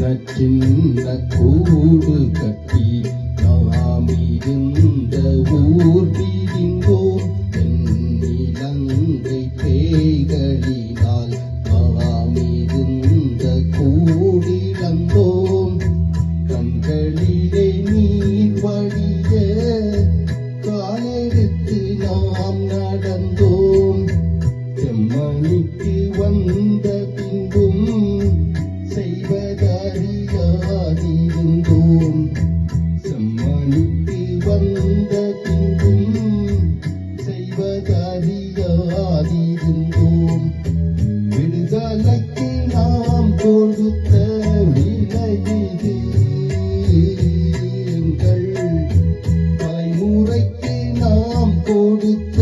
சின்ன கூடு கட்டி நாம் இருந்த ஊர் பிரிந்தோம் தென்னிலங்கை பேய்களினால் நாம் இருந்த கூடிழந்தோம் கண்களிலே நீர் வழிய காலெடுத்து நாம் நடந்தோம். செம்மணிக்கு வந்த அறியாதிருந்தோம் சம்மனித்து வந்த பின்பும் செய்வதறியாதிருந்தோம் விடுதலைக்கு நாம் கொடுத்த விலை இது எங்கள் தலைமுறைக்கு நாம் கொடுத்த